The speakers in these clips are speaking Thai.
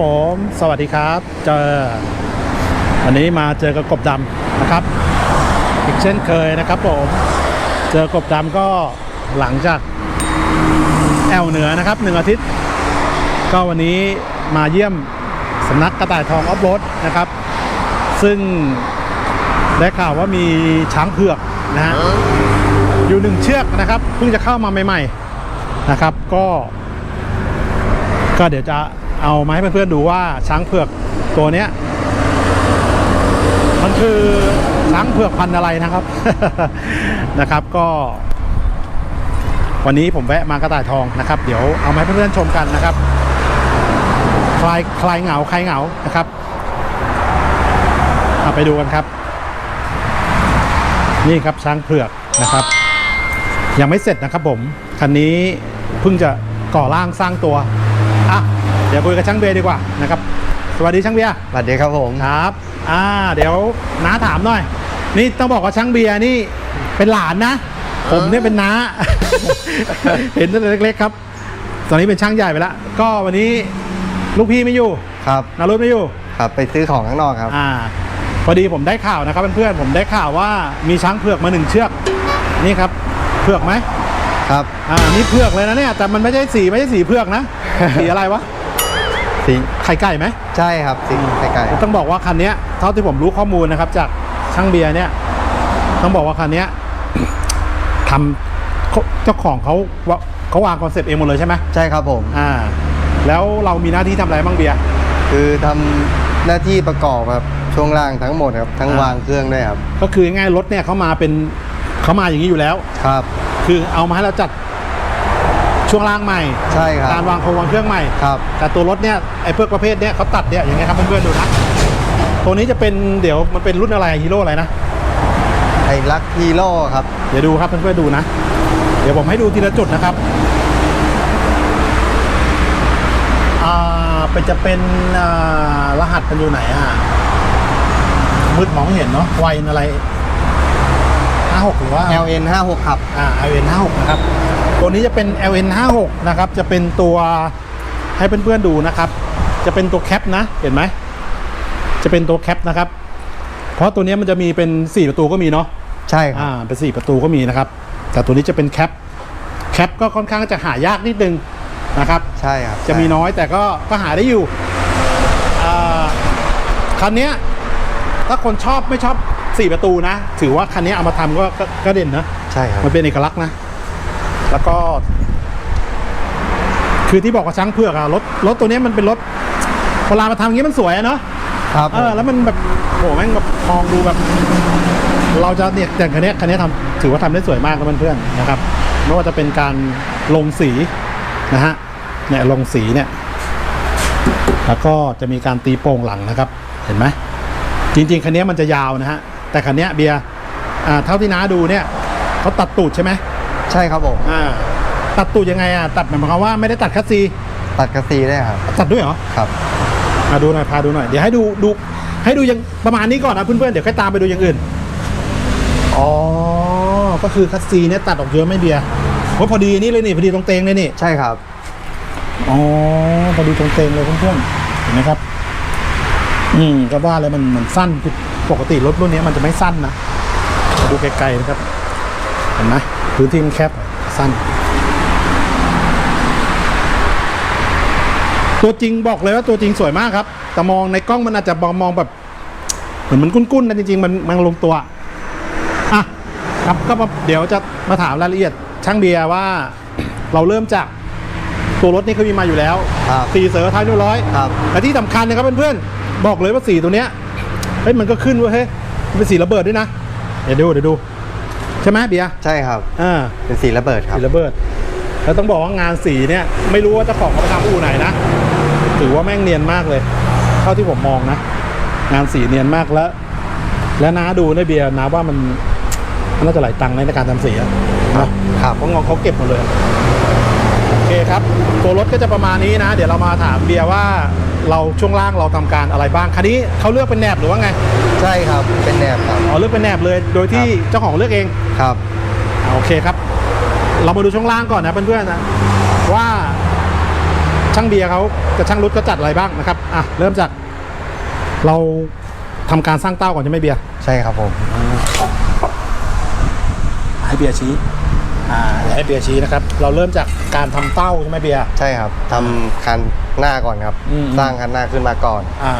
ผม สวัสดีครับ เจอวันนี้มาเจอกับกบดำนะครับ อีกเช่นเคยนะครับผม เจอกบดำก็หลังจากแอลเหนือนะครับหนึ่งอาทิตย์ ก็วันนี้มาเยี่ยมสำนักกระต่ายทองออฟโรดนะครับ ซึ่งได้ข่าวว่ามีช้างเผือกนะฮะอยู่หนึ่งเชือกนะครับเพิ่งจะเข้ามาใหม่ ๆนะครับ ก็ ก็เดี๋ยวจะ เอามาให้เพื่อนๆดูว่าช้างเผือกตัวเนี้ยมันคือช้างเผือกพันธุ์อะไรนะครับนะครับก็ วันนี้ผมแวะมากระต่ายทองนะครับ เดี๋ยวเอามาให้เพื่อนๆชมกันนะครับ คลายคลายเหงาคลายเหงานะครับเอาไปดูกันครับ นี่ครับช้างเผือกนะครับ ยังไม่เสร็จนะครับผมคันนี้เพิ่งจะก่อร่างสร้างตัว เดี๋ยวคุยกับช่างเบียร์ดีกว่านะครับสวัสดีช่างเบียร์สวัสดีครับผมครับอ่าเดี๋ยวน้าถามหน่อย นี่ต้องบอกว่าช่างเบียร์นี่เป็นหลานนะ ผมเนี่ยเป็นน้า เห็นตั้งแต่เล็กๆครับ ตอนนี้เป็นช่างใหญ่ไปแล้ว ก็วันนี้ลูกพี่ไม่อยู่ครับนารุตไม่อยู่ครับไปซื้อของข้างนอกครับอ่าพอดีผมได้ข่าวนะครับเพื่อนๆผมได้ข่าวว่ามีช้างเผือกมาหนึ่งเชือก นี่ครับเผือกไหมครับอ่านี่เผือกเลยนะเนี่ยแต่มันไม่ใช่สีไม่ใช่สีเผือกนะสีอะไรวะ สีไข่ไก่ไหม ใช่ครับสีไก่ต้องบอกว่าคันเนี้ยเท่าที่ผมรู้ข้อมูลนะครับ จากช่างเบียร์เนี่ย ต้องบอกว่าคันเนี้ยทำเขาเจ้าของเขาว่าเขาวางคอนเซปต์เองหมดเลยใช่ไหมใช่ครับผม อ่า แล้วเรามีหน้าที่ทำอะไรบ้างเบียร์ คือทำหน้าที่ประกอบครับช่วงล่างทั้งหมดครับทั้งอ่า วางเครื่องด้วยครับก็คือง่ายๆรถเนี่ยเขามาเป็นเขามาอย่างนี้อยู่แล้ว ครับ คือเอามาให้เราจัด ช่วงล่างใหม่ใช่ครับการวางโครงวางเครื่องใหม่ ครับแต่ตัวรถเนี่ยไอ้เพื่อประเภทเนี้ยเขาตัดเนี่ยอย่างเงี้ยครับเพื่อนๆดูนะตัวนี้จะเป็นเดี๋ยวมันเป็นรุ่นอะไรฮีโร่อะไรนะไอรักฮีโร่ครับ เดี๋ยวดูครับเพื่อนๆดูนะ เดี๋ยวผมให้ดูทีละจุดนะครับอ่าเป็นจะเป็นอ่ารหัสมันอยู่ไหนอะมืดมองไม่เห็นเนาะไวอะไรห้าหกหรือว่า LN 56ครับอ่า LN 5 6นะครับ ตัวนี้จะเป็น LN 5 6 นะครับจะเป็นตัวให้เพื่อนๆดูนะครับ จะเป็นตัวแคปนะเห็นไหมจะเป็นตัวแคปนะครับ เพราะตัวนี้มันจะมีเป็น 4 ประตูก็มีเนาะใช่ครัอ่าบเป็น 4 ประตูก็มีนะครับ แต่ตัวนี้จะเป็นแคปแคปก็ค่อนข้างจะหายากนิดนึงนะครับ ใช่ครับจะมีน้อยแต่ก็ก็หาได้อยู่อ่าคันเนี้ยถ้าคนชอบไม่ชอบ 4 ประตูนะ ถือว่าคันนี้เอามาทำก็ก็ก็เด่นนะใช่ครับมันเป็นเอกลักษณ์นะ แล้วก็ คือที่บอกว่าช้างเผือกอะรถรถตัวเนี้ยมันเป็นรถเวลามาทำอย่างนี้มันสวยอะเนาะครับเออแล้วมันแบบโหแม่งแบบมองดูแบบ เราจะเนี่ยอย่างคันเนี้ยคันเนี้ยทำถือว่าทำได้สวยมากนะเพื่อนๆนะครับไม่ว่าจะเป็นการลงสีนะฮะเนี่ยลงสีเนี่ย แล้วก็จะมีการตีโป่งหลังนะครับ เห็นไหมจริง ๆคันเนี้ยมันจะยาวนะฮะแต่คันเนี้ยเบียร์อ่าเท่าที่น้าดูเนี่ยเขาตัดตูดใช่ไหม ใช่ครับผม อ่าตัดตูดยังไงอะตัดหมายความว่าไม่ได้ตัดคัสซีตัดกระซีได้ครับ ตัดด้วยเหรอครับมาดูหน่อยพาดูหน่อยเดี๋ยวให้ดูดูให้ดูยังประมาณนี้ก่อนนะเพื่อนๆเดี๋ยวค่อยตามไปดูอย่างอื่นอ๋อก็คือคัสซีเนี่ยตัดออกเยอะไม่เบียร์โอ้ยพอดีนี่เลยนี่พอดีตรงเตงเลยนี่ ใช่ครับ อ๋อพอดีตรงเตงเลยเพื่อนๆเห็นไหมครับ อืมก็ว่าเลยมันมันสั้นคือปกติรถรุ่นนี้มันจะไม่สั้นนะมาดูไกลๆนะครับเห็นไหมพื้นที่มันแคบสั้น ตัวจริงบอกเลยว่าตัวจริงสวยมากครับ แต่มองในกล้องมันอาจจะมองมองแบบ เหมือนมันกุ้นๆนะจริงๆ มันมันลงตัว อะครับก็มาเดี๋ยวจะมาถามรายละเอียดช่างเบียร์ว่าเราเริ่มจากตัวรถนี่เขามีมาอยู่แล้วครับสีเสือท้ายด้วยร้อยครับแต่ที่สำคัญนะครับเพื่อนๆบอกเลยว่าสีตัวเนี้ยเฮ้ยมันก็ขึ้นเว้ยเฮ้ยมันเป็นสีระเบิดด้วยนะ เดี๋ยวดูเดี๋ยวดู ใช่ไหมเบียร์ใช่ครับอ่าเป็นสีระเบิดครับ สีระเบิด แล้วต้องบอกว่างานสีเนี่ย ไม่รู้ว่าเจ้าของเขาไปทำอู่ไหนนะถือว่าแม่งเนียนมากเลย เท่าที่ผมมองนะ งานสีเนียนมากแล้ว แล้วน้าดูในเบียร์น้าว่ามันมันน่าจะหลายตังค์ในการทำสีอะนะครับเพราะงอเขาเก็บหมดเลยโอเคครับ ตัวรถก็จะประมาณนี้นะ เดี๋ยวเรามาถามเบียร์ว่า เราช่วงล่างเราทำการอะไรบ้างคันนี้เขาเลือกเป็นแหนบหรือว่าไงใช่ครับเป็นแนบครับอ๋อเลือกเป็นแหนบเลย โดยที่ครับเจ้าของเลือกเองครับอ่าโอเคครับ เรามาดูช่วงล่างก่อนนะเพื่อนๆนะว่าชช่างเบียร์เขากับช่างรุดก็จัดอะไรบ้างนะครับอะเริ่มจากเราทำการสร้างเต้าก่อนใช่ไหมเบียร์ใช่ครับผมให้เบียร์ชี้อ่าเดี๋ยวให้เบียร์ชี้นะครับ เราเริ่มจากการทำเต้าใช่ไหมเบียร์ใช่ครับทำคัน หน้าก่อนครับ อืม สร้างคันหน้าขึ้นมาก่อน อ่า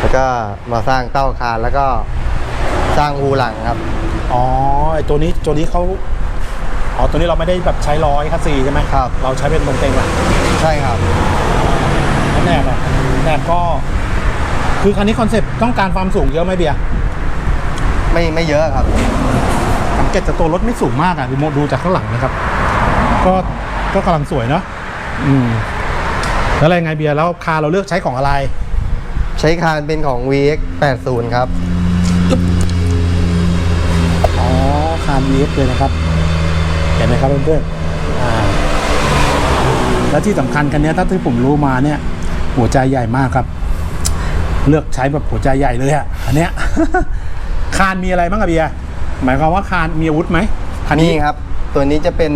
แล้วก็มาสร้างเต้าคานแล้วก็สร้างหูหลังครับ อ๋อไอตัวนี้ตัวนี้เขาอ๋อตัวนี้เราไม่ได้แบบใช้ร้อยคัสซีใช่ไหมครับ เราใช้เป็นตรงเต็งหลังใช่ครับ แล้วแนบอะแนบก็ คือคันนี้คอนเซ็ปต์ต้องการความสูงเยอะไหมเบียร์ไม่ไม่เยอะครับ สังเกตจากตัวรถไม่สูงมากอะดูโมดูจากข้างหลังนะครับ ก็ก็กำลังสวยเนาะอืม แล้วอะไรไงเบียร์แล้วคาร์เราเลือกใช้ของอะไร ใช้คานเป็นของ VX 80ครับ อ๋อคาร์ VF เลยนะครับ เห็นไหมครับเพื่อนๆอ่าแล้วที่สำคัญคันนี้ถ้าที่ผมรู้มาเนี่ย หัวใจใหญ่มากครับ เลือกใช้แบบหัวใจใหญ่เลยอะอันเนี้ย คานมีอะไรบ้างอะเบียร์หมายความว่าคานมีอาวุธไหมคันนี่นี้ครับ ตัวนี้จะเป็น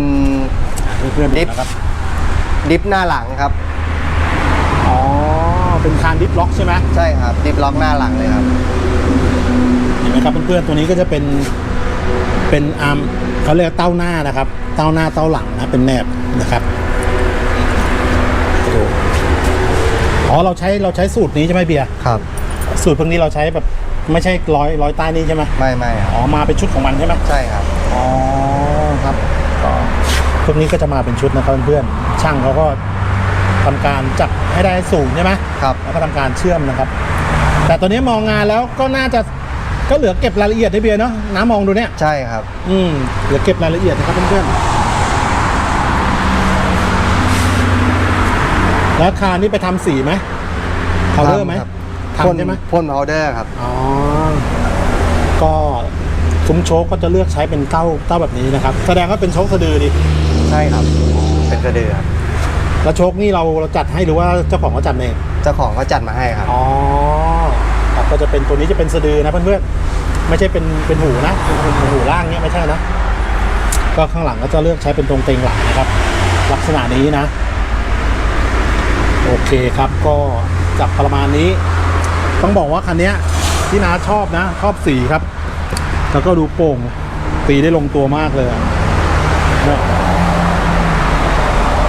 เพื่อนๆดิดูฟนะครับ ดิฟหน้าหลังครับอ๋อ เป็นคานดิฟล็อกใช่ไหมใช่ครับดิฟล็อกหน้าหลังเลยครับเห็นไหมครับเพื่อนๆตัวนี้ก็จะเป็นเป็นอาร์มเขาเรียกว่าเต้าหน้านะครับ เต้าหน้าเต้าหลังนะเป็นแนบนะครับดูอ๋อเราใช้เราใช้สูตรนี้ใช่ไหมเบียร์ครับ สูตรพวกนี้เราใช้แบบไม่ใช่ร้อยร้อยใต้นี่ใช่ไหมไม่ไม่ครับอ๋อมาเป็นชุดของมันใช่ไหมใช่ครับอ๋อครับก็พวกนี้ก็จะมาเป็นชุดนะครับเพื่อนๆช่างเขาก็ทำการจับ ให้ได้สูงใช่ไหมครับแล้วก็ทำการเชื่อมนะครับ แต่ตัวนี้มองงานแล้วก็น่าจะก็เหลือเก็บรายละเอียดให้เบียร์เนาะน้ามองดูเนี่ย ใช่ครับ อืมเหลือเก็บรายละเอียดนะครับเพื่อนๆแล้วคานนี่ไปทำสีไหมพาวเดอร์ไหมครับทำใช่ไหมพ่นพาวเดอร์ครับ อ๋อ ก็ซุ้มโชคก็จะเลือกใช้เป็นเต้าเต้าแบบนี้นะครับ แสดงว่าเป็นโชคสะดือดิ ใช่ครับ เป็นกระเดือครับ แล้วโชคนี่เราเราจัดให้หรือว่าเจ้าของเขาจัดเองเจ้าของเขาจัดมาให้ครับ อ๋อครับก็จะเป็นตัวนี้จะเป็นสะดือนะเพื่อนๆไม่ใช่เป็นเป็นหูนะเป็นเป็นหูล่างเนี้ยไม่ใช่นะ ก็ข้างหลังก็จะเลือกใช้เป็นตรงเต็งหลังนะครับ ลักษณะนี้นะ โอเคครับก็จับประมาณนี้ ต้องบอกว่าคันเนี้ยที่น้าชอบนะชอบสีครับ แล้วก็ดูโป่งตีได้ลงตัวมากเลยอะเนี่ย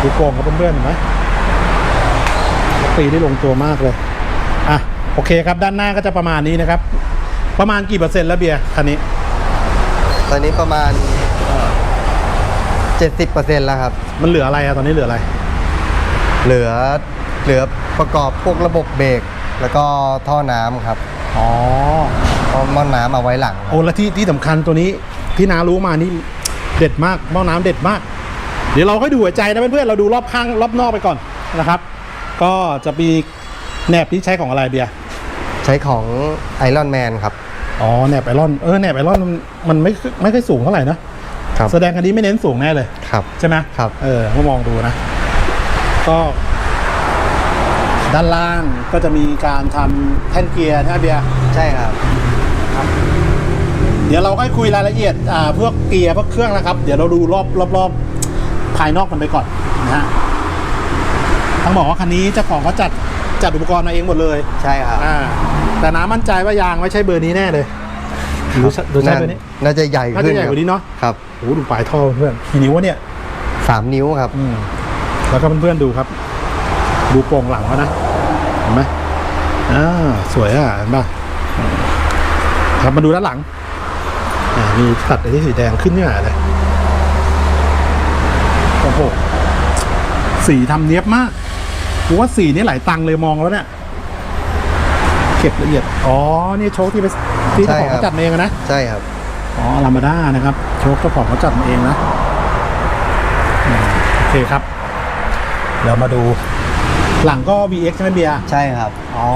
ดูโป่งครับเพื่อนๆเห็นไหมตีได้ลงตัวมากเลยอะโอเคครับด้านหน้าก็จะประมาณนี้นะครับ ประมาณกี่เปอร์เซ็นต์แล้วเบียร์คันนี้ ตอนนี้ประมาณ70%แล้วครับ มันเหลืออะไรอะตอนนี้เหลืออะไร เหลือเหลือประกอบพวกระบบเบรกแล้วก็ท่อน้ำครับอ๋อเอาหม้อน้ำเอาไว้หลังโอ้และที่ที่สำคัญตัวนี้ที่นารู้มานี่เด็ดมากหม้อน้ำเด็ดมาก เดี๋ยวเราค่อยดูหัวใจนะเพื่อนๆเราดูรอบข้างรอบนอกไปก่อนนะครับ ก็จะมีแหนบที่ใช้ของอะไรเบียร์ใช้ของไอรอนแมนครับ อ๋อแหนบไอรอนเออแหนบไอรอนมันมันไม่ไม่ค่อยสูงเท่าไหร่นะครับแสดงอันนี้ไม่เน้นสูงแน่เลยครับ ใช่ไหมครับเออมามองดูนะ ก็ ด้านล่างก็จะมีการทำแท่นเกียร์ใช่ไหมเบียร์ใช่ครับ เดี๋ยวเราค่อยคุยรายละเอียดอ่าพวกเกียร์พวกเครื่องนะครับ เดี๋ยวเราดูรอบรอบรอบ ภายนอกกันไปก่อนนะฮะต้องบอกว่าคันนี้เจ้าของเขาจัดจัดอุปกรณ์มาเองหมดเลยใช่ครับอ่าแต่น้ามั่นใจว่ายางไม่ใช่เบอร์นี้แน่เลยหรือใช่หรือใช่เบอร์นี้น่าจะใหญ่น่าขึ้จะนใหญ่คกรับว่านี้เนาะครับโอ้โหดูปลายท่อเพื่อนกี่นิ้ววะเนี่ยสามนิ้วครับอืมแล้วก็เพื่อนๆดูครับ ดูโปร่งหลังเขานะเห็นไหมอ่าสวยอะเห็นป่ะครับมาดูด้านหลังอ่ามีตัดไอ้ที่สีแดงขึ้นเนี่ยเลย โอ้โหสีทำเนี้ยบมากกูว่าสีนี่หลายตังค์เลยมองแล้วเนี่ยเก็บละเอียด อ๋อ นี่โชคที่ไปที่เจ้าของใช่ครับเขาจัดมาเองอะนะ ใช่ครับ อ๋อลามาด้านะครับ โชคเจ้าของเขาจัดมาเองนะอืมโอเคครับเดี๋ยวมาดู หลังก็ VX ใช่ไหมเบียร์ ใช่ครับ อ๋อ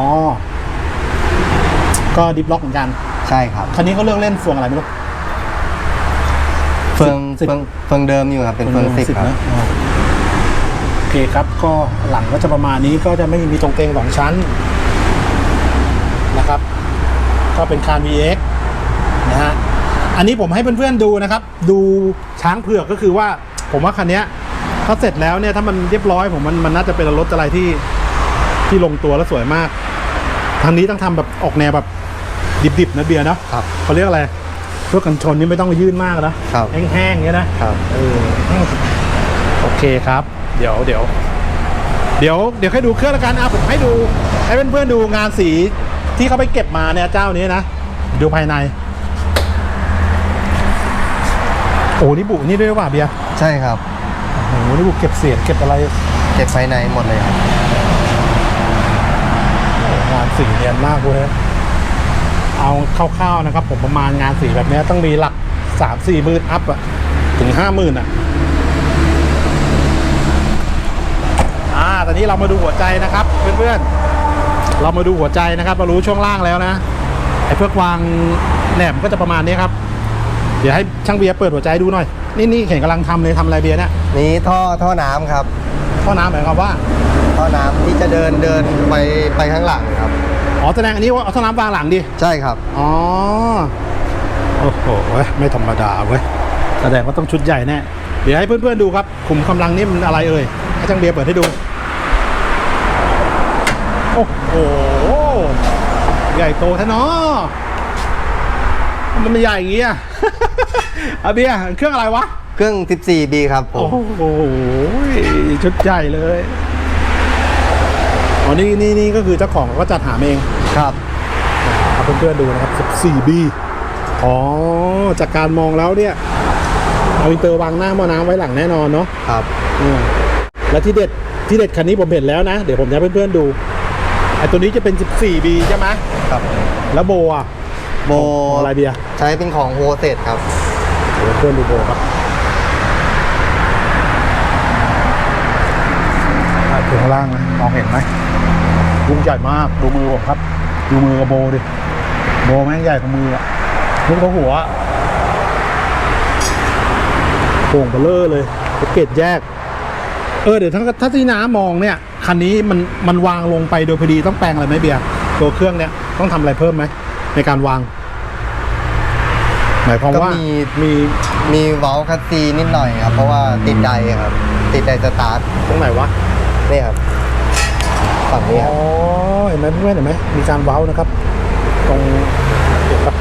ก็ดิฟล็อกเหมือนกัน ใช่ครับ คันนี้เขาเลือกเล่นเฟืองอะไรไม่รู้ เฟืองสิบ เฟืองเฟืองเดิมอยู่ครับ เป็นเฟืองสิบครับ นะอ๋อโอเคครับก็หลังก็จะประมาณนี้ก็จะไม่มีตรงเตงสองชั้นนะครับ ก็เป็นคาน VX นะฮะอันนี้ผมให้เพื่อนๆดูนะครับ ดูช้างเผือกก็คือว่า ผมว่าคันเนี้ยถ้าเสร็จแล้วเนี่ยถ้ามันเรียบร้อยผมมันมันน่าจะเป็นรถอะไรที่ที่ลงตัวและสวยมาก ทางนี้ต้องทำแบบออกแนวแบบดิบๆนะเบียร์เนาะครับ เขาเรียกอะไร พวกกันชนนี่ไม่ต้องยื่นมากนะครับแห้งๆอย่างเงี้ยนะครับเออโอเคครับ เดี๋ยวเดี๋ยวเดี๋ยวเดี๋ยวให้ดูเครื่องละกันอะผมให้ดูให้เพื่อนๆดูงานสีที่เขาไปเก็บมาเนี่ยเจ้านี้นะดูภายในโอ้นี่บุนี่ด้วยหรือเปล่าเบียร์ใช่ครับโอ้โหนี่บุเก็บเศษเก็บอะไร เก็บภายในหมดเลยครับงานสีเนียนมากเว้ย เอาคร่าวๆนะครับ ผมประมาณงานสีแบบเนี้ยต้องมีหลักสามสี่หมื่นอัพอะถึงห้าหมื่นอะอ่าตอนนี้เรามาดูหัวใจนะครับ เพื่อนๆ เรามาดูหัวใจนะครับ เรารู้ช่วงล่างแล้วนะไอ้เพื่อวางแหนมก็จะประมาณนี้ครับ เดี๋ยวให้ช่างเบียร์เปิดหัวใจดูหน่อย นี่นี่เห็นกำลังทำเลยทำอะไรเบียร์เนี่ยนี้ท่อท่อน้ำครับ ท่อน้ำหมายความว่า ท่อน้ำที่จะเดินเดินไปไปข้างหลังครับ อ๋อแสดงอันนี้ว่าเอาท่อน้ำวางหลังดิ ใช่ครับ อ๋อ โอ้โหเว้ยไม่ธรรมดาเว้ย แสดงว่าต้องชุดใหญ่แน่ เดี๋ยวให้เพื่อนๆดูครับขุมกำลังนี่มันอะไรเอ่ย ให้จังเบียร์เปิดให้ดู โอ้โห ใหญ่โตแท้เนาะมันไม่ใหญ่อย่างงี้อะ อาเบียร์เครื่องอะไรวะ เครื่อง 14B ครับผโอ้ม โห ชุดใหญ่เลย อ๋อนี่นี่นี่ก็คือเจ้าของก็จัดหาเองครับเอาเพื่อนๆดูนะครับ 14B อ๋อ จากการมองแล้วเนี่ย เอาอินเตอร์วางหน้าหมอน้ำไว้หลังแน่นอนเนาะครับอืมแล้วที่เด็ดที่เด็ดคันนี้ผมเห็นแล้วนะ เดี๋ยวผมจะให้เพื่อนๆดูไอ้ตัวนี้จะเป็น 14B ใช่ไหมครับแล้วโบอะโบของอะไรเบียร์ใช้เป็นของโฮเซตครับเดี๋ยวเพื่อนดูโบครับ อะถึงข้างล่างนะมองเห็นไหมลุงใหญ่มากดูมือผมครับ ดูมือกับโบดิโบแม่งใหญ่กว่ามืออะนึกว่าหัวอะโป่งเบลเลอร์เลยเกตแยก เออเดี๋ยวถ้าถ้าที่น้ามองเนี่ยคันนี้มันมันวางลงไปโดยพอดีต้องแปลงอะไรไหมเบียร์ตัวเครื่องเนี่ยต้องทำอะไรเพิ่มไหมในการวาง หมายความก็ว่ามีมีมีเว้าคัสซีนิดหน่อยครับ เพราะว่าติดไดครับ ติดไดสตาร์ทตรงไหนวะ นี่ครับฝั่งนี้ครับ อ๋อเห็นไหมเพื่อนๆเห็นไหมมีการเว้านะครับ ตรงเดี๋ยวครับ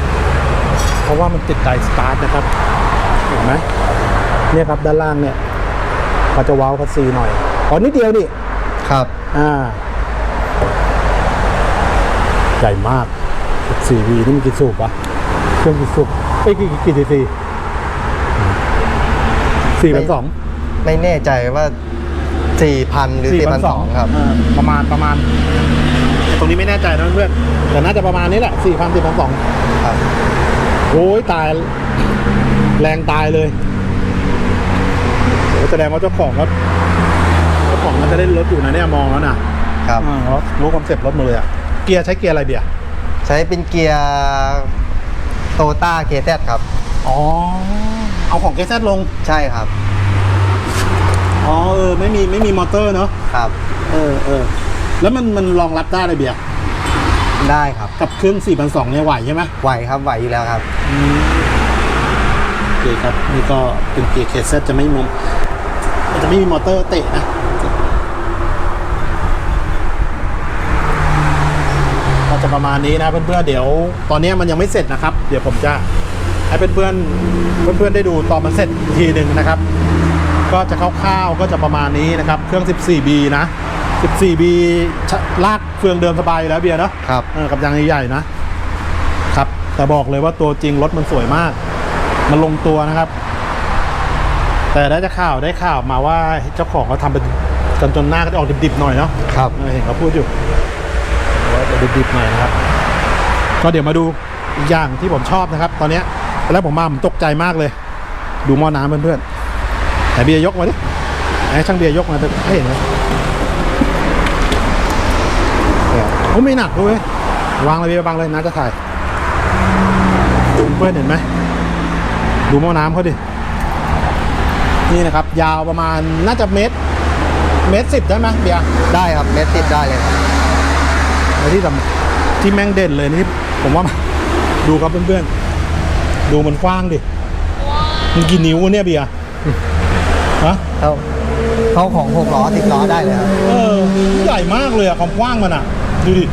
เพราะว่ามันติดไดสตาร์ทนะครับเห็นไหมเนี่ยครับด้านล่างเนี่ยเขาจะเว้าคัสซีหน่อยอ๋อนิดเดียวดิครับ อ่า ใหญ่มาก 14V นี่มีกี่สูบวะเครื่องกี่สูบเอ้ยกี่กี่ซีซีสี่พันสองไม่แน่ใจว่า 4,000 หรือ 4,200 ครับ อ่าประมาณประมาณ ตรงนี้ไม่แน่ใจนะเพื่อนแต่น่าจะประมาณนี้แหละสี่พันสี่พันสองครับโอ้ยตาย แรงตายเลยโอ้แสดงว่าเจ้าของก็เจ้าของมันจะได้รถอยู่นะเนี่ยมองแล้วนะครับ อ่าแล้วรู้คอนเซ็ปต์รถมาเลยอะเกียร์ใช้เกียร์อะไรเบียร์ใช้เป็นเกียร์โตต้าเคเครับ อ๋อ เอาของเกซลง ใช่ครับ อ๋อเออไม่มีไม่มีมอเตอร์เนาะครับเออเออแล้วมันมันรองรับได้เลยเบียร์ได้ครับกับเครื่อง4 2 0 0เนี่ยไหวใช่ไหมไหวครับไหวอยู่แล้วครับโอเคครับนี่ก็เป็นเกียร์เคเซจะไม่มีมันจะไม่มีมอเตอร์เตะนะก็จะประมาณนี้นะเพื่อนๆเดี๋ยว ตอนนี้มันยังไม่เสร็จนะครับ เดี๋ยวผมจะให้เพื่อนๆเพื่อนๆได้ดูตอนมันเสร็จอีกทีหนึ่งนะครับ ก็จะคร่าวๆก็จะประมาณนี้นะครับ เครื่อง 14B นะ 14B ชะลากเฟืองเดิมสบายอยู่แล้วเบียร์เนาะครับเออกับยางใหญ่ๆนะครับ แต่บอกเลยว่าตัวจริงรถมันสวยมาก มันลงตัวนะครับ แต่ได้จะข่าวได้ข่าวมาว่าเจ้าของเขาทำเป็นกันจนหน้าก็จะออกดิบๆหน่อยเนาะครับเออเห็นเขาพูดอยู่ว่าจะดิบๆหน่อยนะครับ ก็เดี๋ยวมาดูอีกอย่างที่ผมชอบนะครับ ตอนเนี้ยตอนแรกผมมาผมตกใจมากเลย ดูหม้อน้ำเพื่อนๆ แต่เบียร์ยกมาดิไอ้ช่างเบียร์ยกมาให้เห็นไหมเนี่ยโอ้ไม่หนักด้วยวางเลยเบียร์วางเลยน้าจะถ่ายเพื่อนๆเห็นไหมดูหม้อน้ำเขาดิ นี่นะครับ ยาวประมาณน่าจะเมตร เมตรสิบได้ไหมเบียร์ได้ครับเมตรติดได้เลยครับและที่สำที่แม่งเด่นเลยนี่ผมว่าดูครับเพื่อนๆ ดูมันกว้างดิ มันกี่นิ้วเนี่ยเบียร์ ฮะเท่าเข้าของหกล้อสิบล้อได้เลยครับเออใหญ่มากเลยอะความกว้างมันอะดูดิ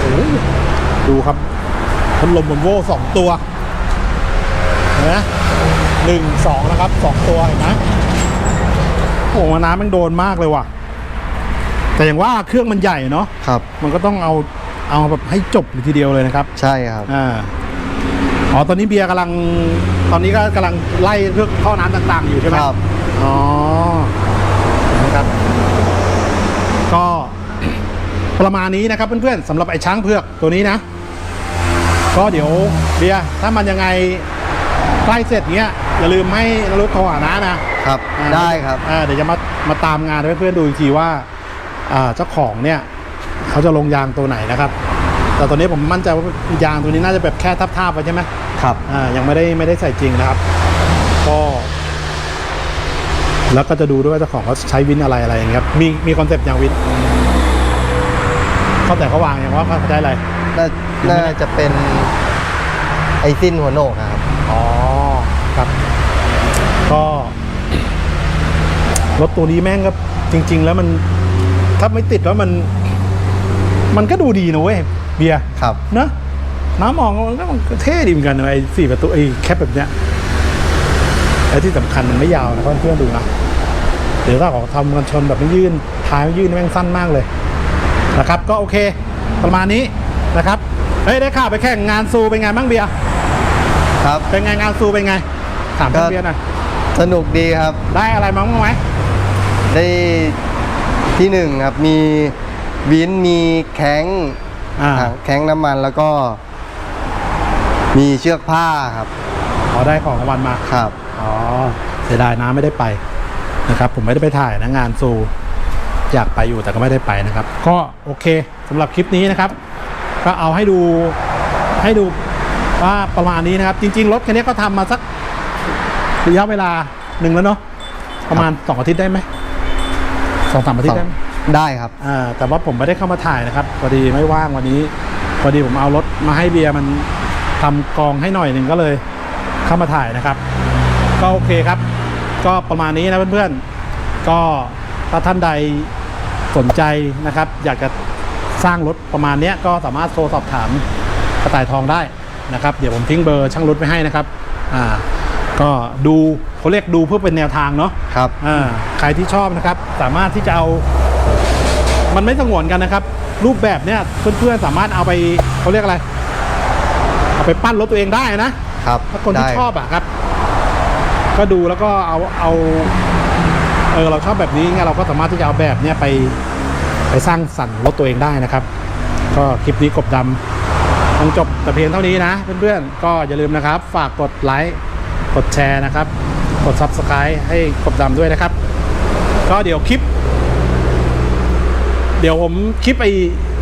โอ้ยดูครับพัดลมบนโวสองตัวเห็นไหมหนึ่งสองนะครับสองตัวเห็นไหมโอ้โหน้ำมันโดนมากเลยว่ะ แต่อย่างว่าเครื่องมันใหญ่เนาะครับ มันก็ต้องเอาเอาแบบให้จบเลยทีเดียวเลยนะครับ ใช่ครับ อ่า อ๋อตอนนี้เบียร์กำลังตอนนี้ก็กำลังไล่เรื่องท่อน้ำต่างๆอยู่ใช่ไหมครับ อ๋อนะครับ ก็ประมาณนี้นะครับเพื่อนๆสำหรับไอ้ช้างเผือกตัวนี้นะ ก็เดี๋ยวเบียร์ถ้ามันยังไงใกล้เสร็จเนี้ยอย่าลืมให้นรุตโทรหานะนะครับ อ่าได้ครับ อ่าเดี๋ยวจะมามาตามงานให้เพื่อนๆดูอีกทีว่าอ่าเจ้าของเนี่ย เขาจะลงยางตัวไหนนะครับ แต่ตอนนี้ผมมั่นใจว่ายางตัวนี้น่าจะแบบแค่ทับๆไปใช่ไหมครับอ่ายังไม่ได้ไม่ได้ใส่จริงนะครับ ก็ แล้วก็จะดูด้วยว่าเจ้าของเขาใช้วินอะไรอะไรอย่างเงี้ยครับมีมีคอนเซปต์อย่างวินเขาแต่เขาวางอย่างว่าเขาได้อะไร น่าน่าจะเป็นไอซินหัวโหนกอะครับ อ๋อครับ ก็รถตัวนี้แม่งก็จริง ๆ แล้วมัน ถ้าไม่ติดแล้วมัน มันก็ดูดีนะเว้ย เบียร์ครับเนอะน้ำมองมันก็มันก็เท่ดีเหมือนกันนะไอ้สี่ประตูไอ้แคปแบบเนี้ยและที่สำคัญมันไม่ยาวนะเพื่อนๆดูนะเดี๋ยวถ้าของทำกันชนแบบไม่ยื่นท้ายไม่ยื่นแม่งสั้นมากเลยนะครับ ก็โอเค ประมาณนี้นะครับเฮ้ยได้ข่าวไปแข่งงานซูเป็นไงบ้างเบียร์ครับเป็นไงงานซูเป็นไง ถามก็เพื่อนๆหน่อยสนุกดีครับ ได้อะไรมาบ้างไหมได้ที่หนึ่งครับมีวินมีแข้ง อ่า ถังแข้งน้ำมันแล้วก็ มีเชือกผ้าครับขอได้ของรางวัลมา ครับ อ๋อเสียดายนะไม่ได้ไปนะครับ ผมไม่ได้ไปถ่ายนะงานซูอยากไปอยู่แต่ก็ไม่ได้ไปนะครับ ก็โอเคสำหรับคลิปนี้นะครับ ก็เอาให้ดูให้ดูว่าประมาณนี้นะครับ จริง ๆ รถคันนี้ก็ทำมาสักระยะเวลาหนึ่งแล้วเนาะประมาณสองอาทิตย์ได้ไหมสองสามอาทิตย์ได้ไหม ได้ครับ อ่าแต่ว่าผมไม่ได้เข้ามาถ่ายนะครับพอดีไม่ว่างวันนี้พอดีผมเอารถมาให้เบียร์มันทำกองให้หน่อยหนึ่งก็เลยเข้ามาถ่ายนะครับ ก็โอเคครับ ก็ประมาณนี้นะเพื่อนๆ ก็ถ้าท่านใดสนใจนะครับ อยากจะสร้างรถประมาณเนี้ยก็สามารถโทรสอบถามกระต่ายทองได้นะครับ เดี๋ยวผมทิ้งเบอร์ช่างรถไว้ให้นะครับอ่าก็ดูเขาเรียกดูเพื่อเป็นแนวทางเนาะ ครับ อ่าใครที่ชอบนะครับ สามารถที่จะเอา มันไม่สงวนกันนะครับ รูปแบบเนี้ยเพื่อนๆสามารถเอาไปเขาเรียกอะไร เอาไปปั้นรถตัวเองได้นะครับถ้าคนที่ได้ ชอบอะครับ ก็ดูแล้วก็เอาเอาเออเราชอบแบบนี้ไงเราก็สามารถที่จะเอาแบบเนี้ยไปไปสร้างสรรค์รถตัวเองได้นะครับ ก็คลิปนี้กบดำต้องจบแต่เพียงเท่านี้นะ เพื่อนๆ ก็อย่าลืมนะครับ ฝากกดไลค์กดแชร์นะครับ กด Subscribe ให้กบดำด้วยนะครับ ก็เดี๋ยวคลิป เดี๋ยวผมคลิปไอ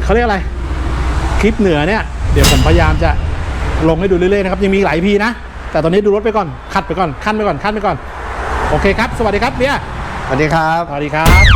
เขาเรียกอะไร คลิปเหนือเนี่ย เดี๋ยวผมพยายามจะลงให้ดูเรื่อยๆนะครับยังมีหลายพีนะ แต่ตอนนี้ดูรถไปก่อนคัดไปก่อนขั้นไปก่อนขั้นไปก่อน โอเคครับ สวัสดีครับเบียร์สวัสดีครับ สวัสดีครับ